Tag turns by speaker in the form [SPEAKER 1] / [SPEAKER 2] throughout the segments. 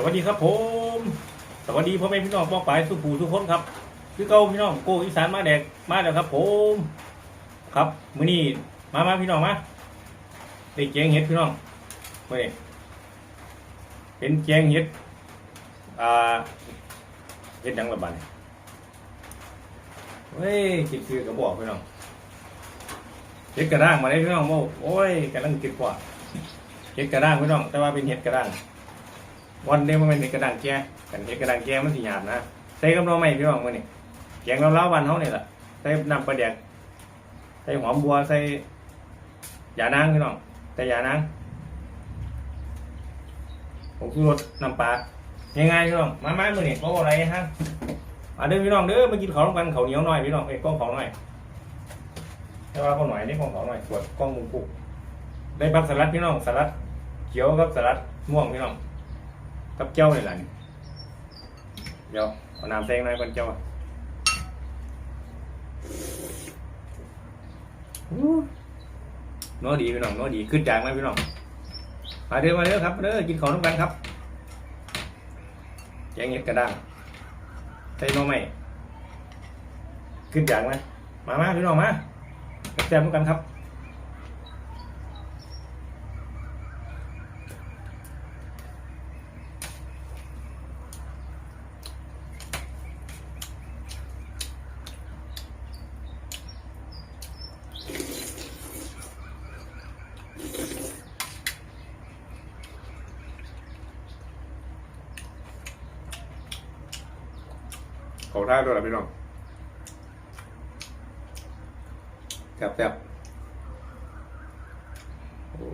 [SPEAKER 1] สวัสดีครับผม สวัสดีพ่อแม่พี่น้องป้องปายสุภูทุกคนครับคือเก่าพี่น้องโกอีสานมาแดกมาแล้วครับ ผม ครับมื้อนี้มามาพี่น้องมาได้แกงเห็ดพี่น้องมื้อนี้เป็นแกงเห็ดอ่าเห็ดหยังละบาดเฮ้ยคิดคือกระบอกพี่น้องเห็ดกระด้างมาเลยพี่น้องโอ้โอ้ยกำลังคิดกว่าเห็ดกระด้างพี่น้อง แต่ว่าเป็นเห็ดกระด้าง วันเดียวมันเป็นเห็ดกระด้างแก่กันเห็ดกระด้างแก่มันสิหยาบนะใส่กับเราไม่พี่น้องมื้อนี้แกงเราเล้าวันเฮานี่แหละใส่น้ำปลาแดกใส่หอมบัวใส่ยานางพี่น้องใส่ยานางผมคือรสน้ำปลาง่ายๆพี่น้องมามามื้อนี้บ่อะไรฮะมาเด้อพี่น้องเด้อมากินข้าวร่วมกันข้าวเหนียวหน่อยพี่น้องเอ้ยกล้องขอหน่อยแต่ว่าข้าวหน่อยนี่กล้องขอหน่อยสวดกล้องมุมกุกได้บักสลัดพี่น้องสลัดเขียวกับสลัดม่วงพี่น้อง กับเจ้านี่แหละนี่เดี๋ยวเอาน้ำแซงหน่อยก่อนเจ้าอะอู้นัวดีพี่น้องนัวดีขึ้นจางไหมพี่น้องมาเด้อมาเด้อครับเด้อกินของน้ำกันครับแกงเห็ดกระด้างใส่น่อไม้ขึ้นจางไหมมามาพี่น้องมาแซ่บๆเหมือนกันครับ
[SPEAKER 2] ด้วยล่ะพี่น้องแซ่บแซ่บโอ้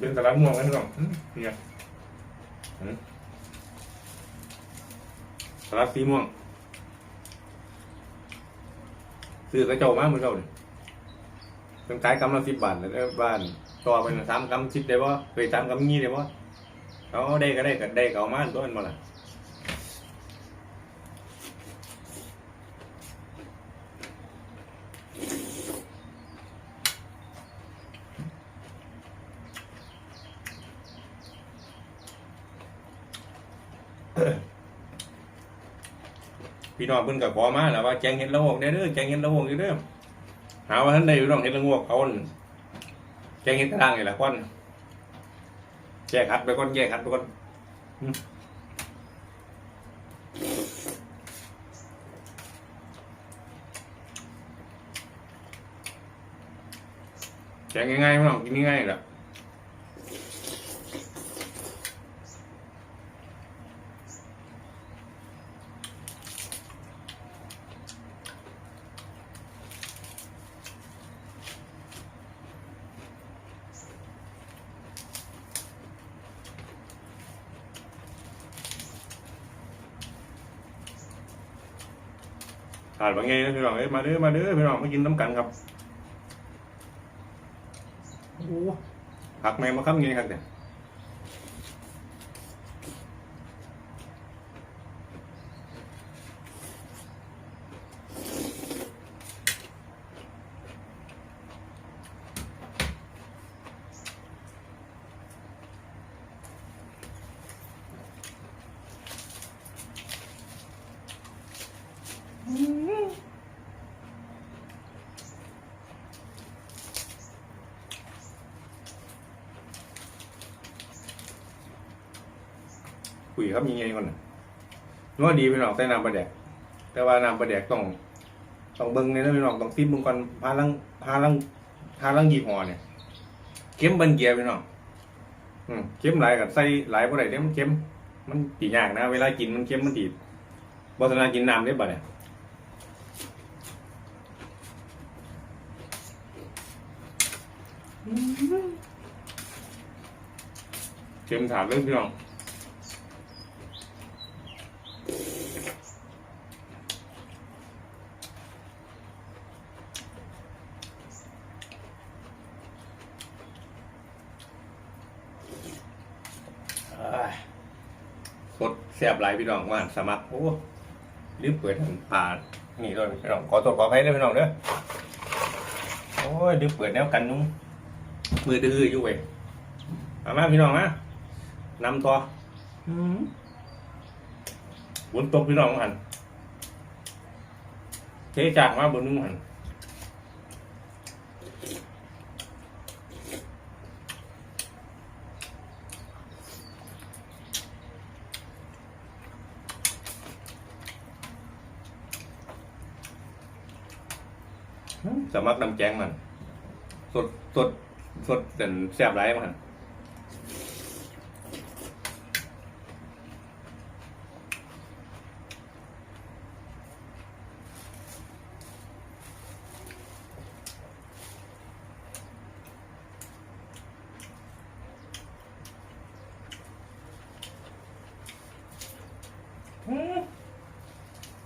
[SPEAKER 2] เป็นสลัดม่วงนะพี่น้องอืมเนี่ย สลัดสีม่วงซื้อกระเจ้ามากมือเจ้าเนี่ยตั้งขายกำละสิบบาทแล้วบ้านต่อเป็นสามกำสิบได้ป่ะเคยสามกำงี้ได้ป่ะเขาได้ก็ได้ก็ได้เขามาตัวนั้นมาละ พี่น้องเพิ่นก็ขอมาแล้วว่าแกงเห็ดละโงกเด้อเด้อแกงเห็ดละโงกเด้อเด้อหาว่าท่านใดพี่น้องเห็ดละโงกเอาอันแกงเห็ดกระด้างนี่แหละก่อนแยกขัดไปก่อนแยกขัดไปก่อนแกงง่ายๆพี่น้องกินง่ายๆแหละ ขาดบางไงนะพี่น้องเอ้ยมาเด้อมาเด้อพี่น้องมากินน้ำกันครับโอ้ผักแมงมาครับไงครับเนี่ย คุยครับยังไงก่อนน่ะนัวดีพี่น้องใส่น้ำปลาแดก แต่ว่าน้ำปลาแดกต้องต้องเบิ้งเนี่ยนะพี่น้องต้องซิมเบิ้งก่อนพาลังพาลังพาลังยี่ห้อเนี่ยเค็มเบิ้นเกียร์พี่น้องอืมเค็มหลายกับใส่หลายบ่ได้เด้มันเค็มมันตียากนะ เวลากินมันเค็มมันตีบ่สนากินน้ำได้บ่เนี่ยเค็มถาดเลยพี่น้อง แซ่บหลายพี่น้องว่าสมัครโอ้ลืมเปิดหันปลานี่ด้วยพี่น้องขอโทษขออภัยด้วยพี่น้องเด้อโอ้ยลืมเปิดแนวกันนุ่งมือดื้ออยู่เว้ยมามาพี่น้องนะนำต่ออืมบนตกพี่น้องหันเทจากมาบนนึงหัน สมักน้ำแกงมัน สดสดสดเป็นแซ่บไรมัน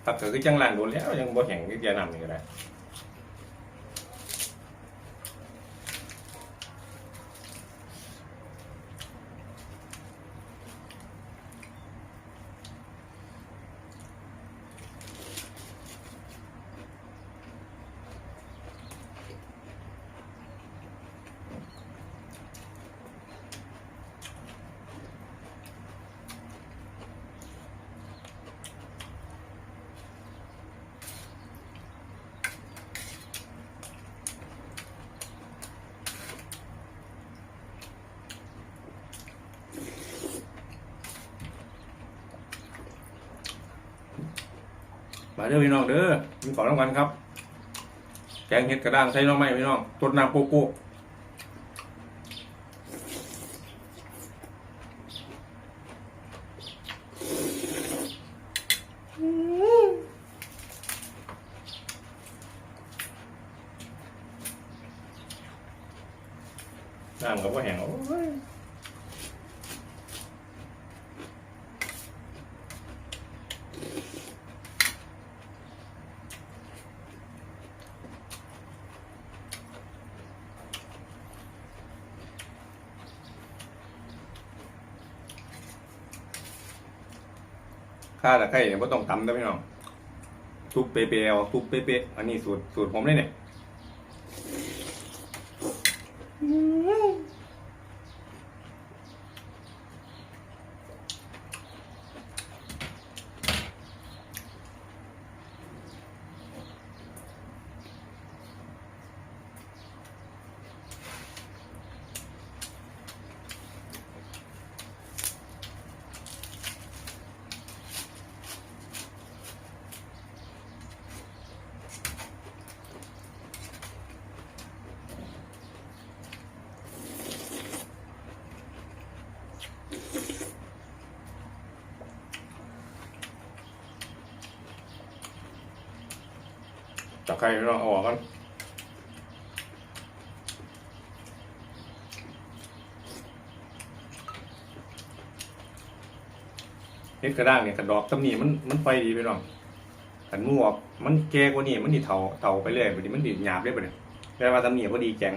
[SPEAKER 2] ถ้าเกิดคือจังหลังโดนแล้วยังบ่แข็งก็จะนำนี่ก็ได้ มาเด้อพี่น้องเด้อมีของรางวัลครับ แกงเห็ดกระด้างใส่น้องไม้พี่น้องตดน้ำโกโก้น้ำกับว่าแห้งโอ้ย ข้าตะไคร้เนี่ยไม่ต้องตำนะพี่น้องทุบเปรี้ยวทุบเป๊ะๆอันนี้สูตรสูตรผมเลยเนี่ย ตะไคร้พี่น้องเอาออกกันเห็ดกระด้างเนี่ยกระดอกตำหนีมันมันไฟดีพี่น้องขันมูออกมันแก่กว่านี่มันดิเทาเทาไปเรื่อยบดนีมันดิหยาบได้ปะเนี่ยแต่ว่าตำหนีพอดีแกง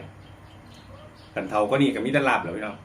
[SPEAKER 2] ขันเทาก็นี่กับมิตรลาบเหรอพี่น้อง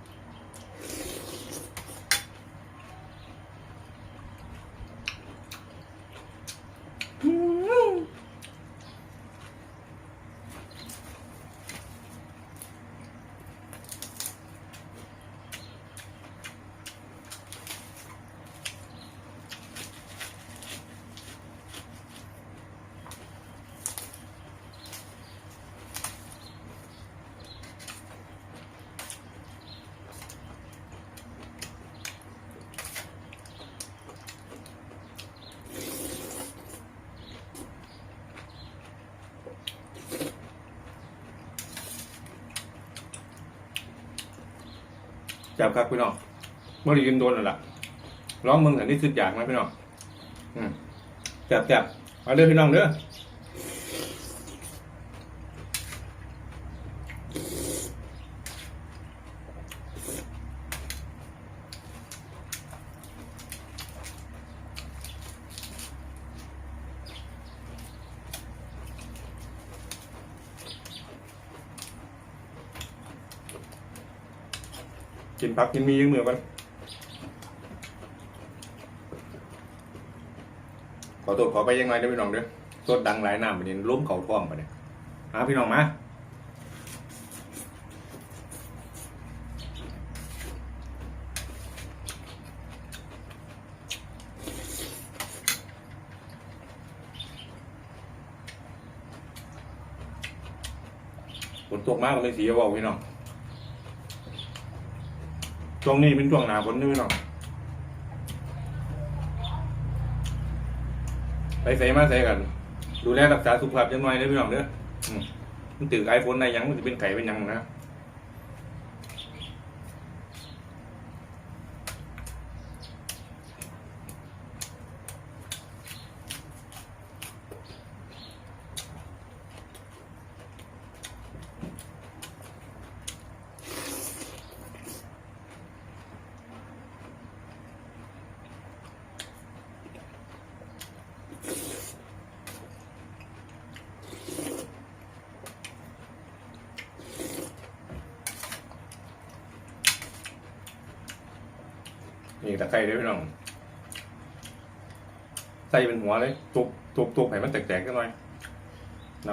[SPEAKER 2] จับครับพี่น้องเมื่อได้ยินโดนแล้วล่ะร้องมึงอันนี้สุดอยากนะพี่น้องอืมจับจับเอาเด้อพี่น้องเด้อ นผักกินมียังเหมือนกันอโทษขอไปยังไงเด้อพี่น้องเด้อสดดังหลายน้ำไปนี่ล้มเข่าท้องไปเนี่ยมาพี่น้องมาฝนตกมากเลยสีว่าพี่น้อง ช่วงนี้เป็นช่วงหนาฝนด้วยพี่น้องไปใส่มาใส่กัน ดูแลรักษาสุขภาพจังหน่อยเด้พี่น้องเด้อมันตื่นไอโฟนในยังมันจะเป็นไข่เป็นยังนะ ใส่ไคร้เด้อพี่น้องใส่เป็นหัวเลยตุบตุบตุบให้มันแตกๆกันหน่อยน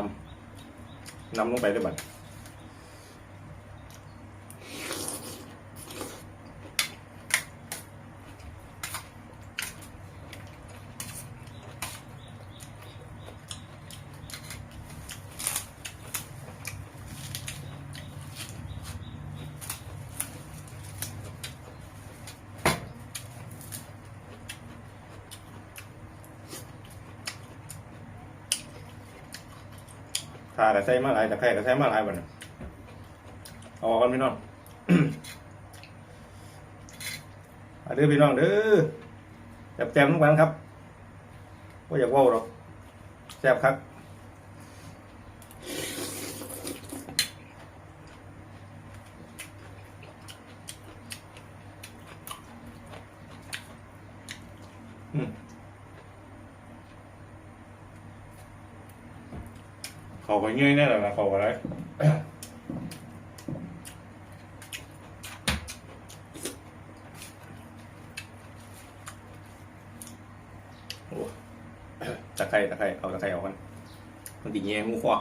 [SPEAKER 2] ำนำลงไปด้วยบัด ขาก็ใส่มาหลายแต่ไคร้ก็ใส่มาหลายบันเอาออกกันพี่น้องมาเด้อพี่น้องเด้อแซ่บๆทุกวันครับก็อยากว่าหรอกแซ่บครับ เขาก็เงยแน่เลยนะเขาก็ได้โอ้ตะไคร้ตะไคร้เอาตะไคร้ออกกันมันติดแง่งูขวา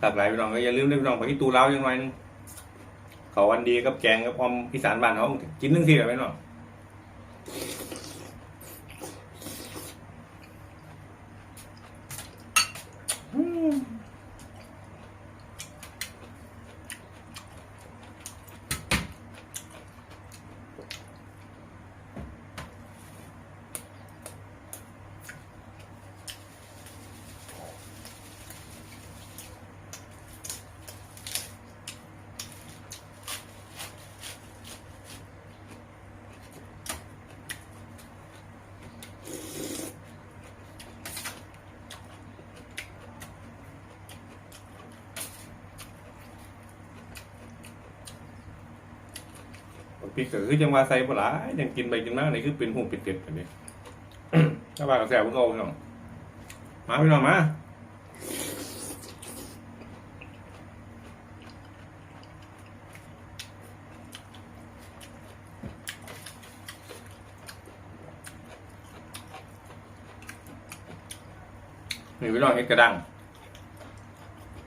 [SPEAKER 2] หลากหลายพี่น้องก็อย่าลืมด้วยพี่น้องไปที่ตูเล้ายังไงนึงเขาวันดีกับแกงกับพร้อมพิสานบ้านเขากินนึงทีแบบนี้เน ริกก็คือจังหวะใส่ปลายังกินไปกินมาในคือเป็นหูเป็ดเป็ดแบบนี้ถ้าว่าก็แซ่บพวกเขาพี่น้องมาพี่น้องมาหนี่พี่น้องเห็ดกระดัง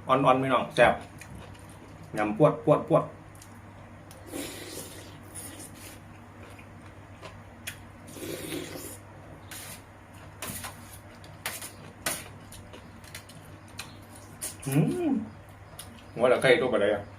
[SPEAKER 2] อ่อนๆพี่น้องแซ่บยำปวดปวดปวด อืม หัวตะไคร้ตั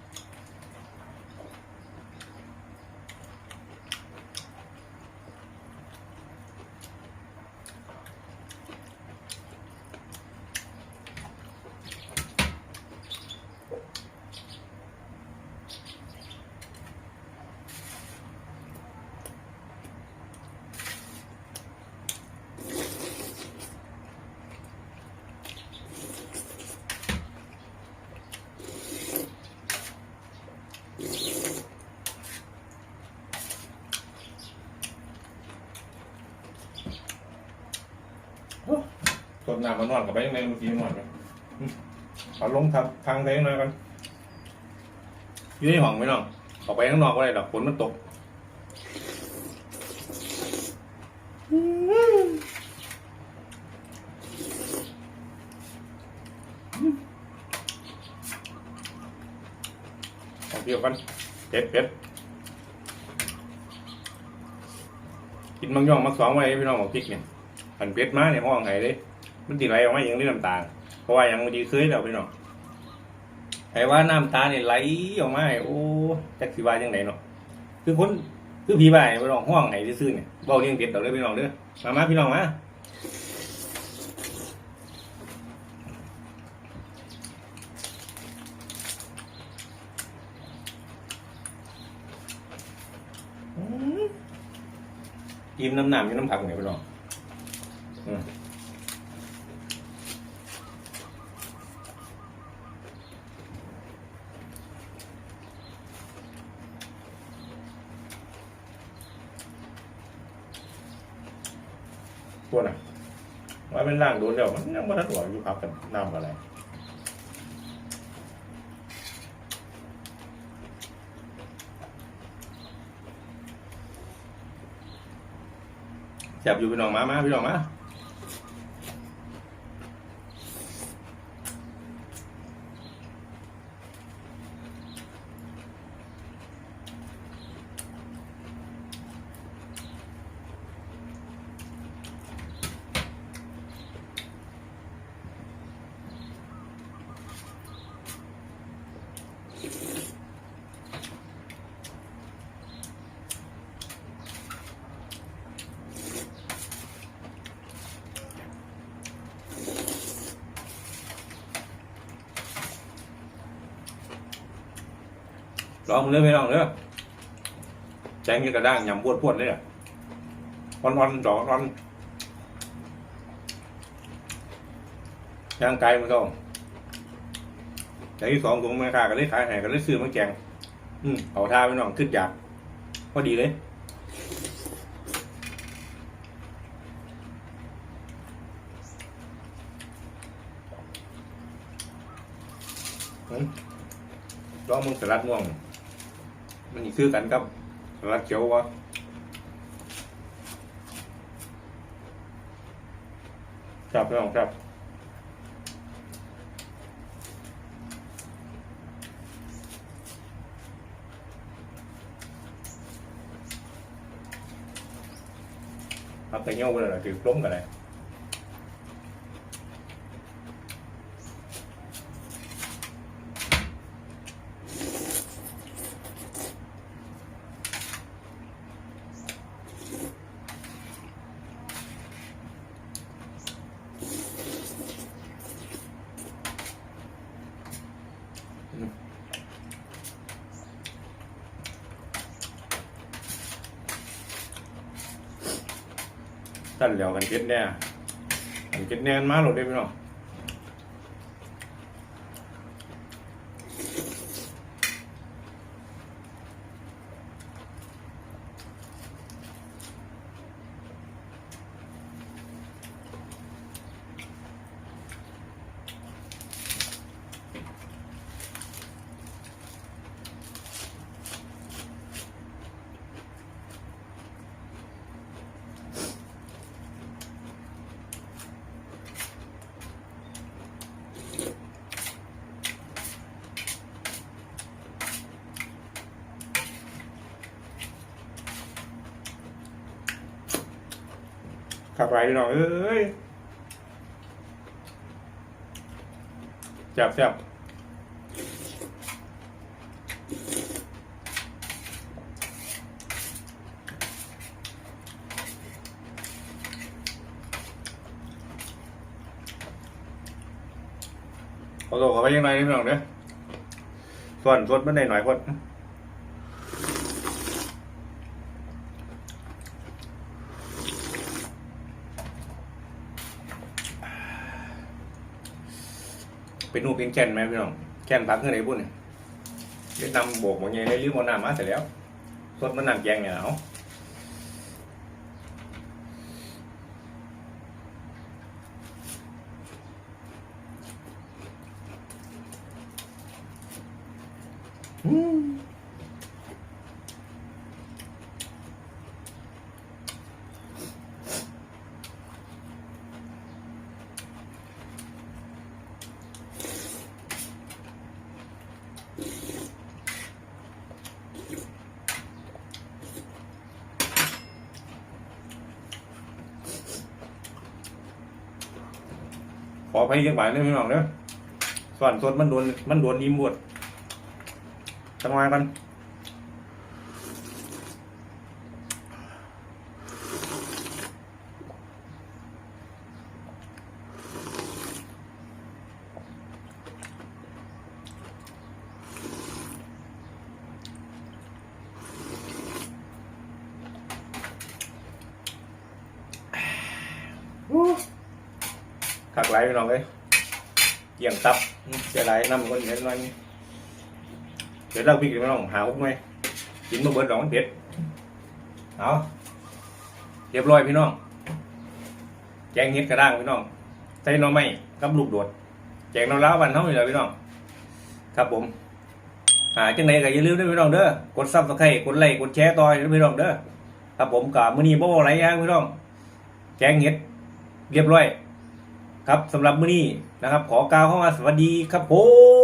[SPEAKER 2] วอะไรอะต้นน้ำมันนอนกับไปยังไงมันกินนอนไหมอืมเอาลงทับทางใดหน่อยกันอยู่ในห้องไหมน้องออกไปข้างนอกก็ได้ดอกฝนมันตกเอาเที่ยวกันเผ็ดเผ็ดกินบางย่องมักสองไว้พี่น้องบอกพริกเนี่ยผันเผ็ดมาเนี่ยห้องไหนเลย มันติไหลออกมาอย่างนี้น้ำตา เพราะว่ายังดีเคยแล้วพี่น้องไอ้ว่าน้ำตาเนี่ยไหลออกมาโอ้จักสิว่าจังไหนเนาะคือคนคือผีบ้ายพี่น้องห้องไหนซื่อเนี่ยเบาเลี้ยงเผ็ดเอาเลยพี่น้องเด้อมามาพี่น้องมาอืมอิ่มน้ำหนามอยู่น้ำผักเนี่ยพี่น้อง ตัวน่ะว่าเป็นร่างโดนเดียวมันยังไม่ทันหัวอยู่พับกันน้ำอะไรแสบอยู่พี่น้องมามาพี่น้องมา ลองเรื่อยพี่น้องเด้อแจ้งยี่กระด้างยำพวดพวดๆเลยอะวันวันๆดอกวันย่างไกลมันก็อย่างที่สองถุงแม่ค้าก็เลยขายให้ก็เลยซื้อมาแกงอืมเอาท่าพี่น้องขึ้นอยากพอดีเลยลองมึงสลัดม่วง มันนี่คือกันกับสลัดเขียววะครับพี่น้องครับเอาแต่เงี้ยวเลยถือล้มกันเลย ท่านเหลียวกันเก็ดแน่กันเก็ดแน่นมาหลดได้พี่น้อง ไปพี่น้องเอ้ยจับจับเอาตัวเข้าไปยังไงพี่น้องเด้อส่วนสดมันได้หน่อยคน เป็นนูเป็นแก่นไหมพี่น้องแก่นพักเงินไหนบุ่นเนี่ยเวียดนำโบกบอกไงได้ลืมเอาน้ำมาเสร็จแล้วสดมันน้ำแกงเนี่ยเอา ออภัยยังบ่ายเลยพี่น้องเด้อส่วนสดมันโดนมันโดนอิ่มบวดจังหวะกันอู้ ขักไหลพี่น้องเลยเกี่ยงตับเสียไหลน้ำคนเห็นหน่อยเดี๋ยวเราพี่กินพี่น้องหาหุ้มไหมกินมาเบิดดอกมันเผ็ดเอาเรียบร้อยพี่น้อง แกงเห็ดกระด้างพี่น้องใส่น่องไม้กับลูกโดดแกงน่องล้าวันเท่านี้เลยพี่น้อง ครับผมหาจังไหนก็อย่าลืมด้วยพี่น้องเด้อกดซับสไครต์กดไลค์กดแชร์ต่อให้พี่น้องเด้อครับผมกับมือนี้บ่บ่หลายอย่างพี่น้องแกงเห็ดเรียบร้อย ครับสำหรับมื้อนี้นะครับ ขอกล่าวเข้ามาสวัสดีครับผม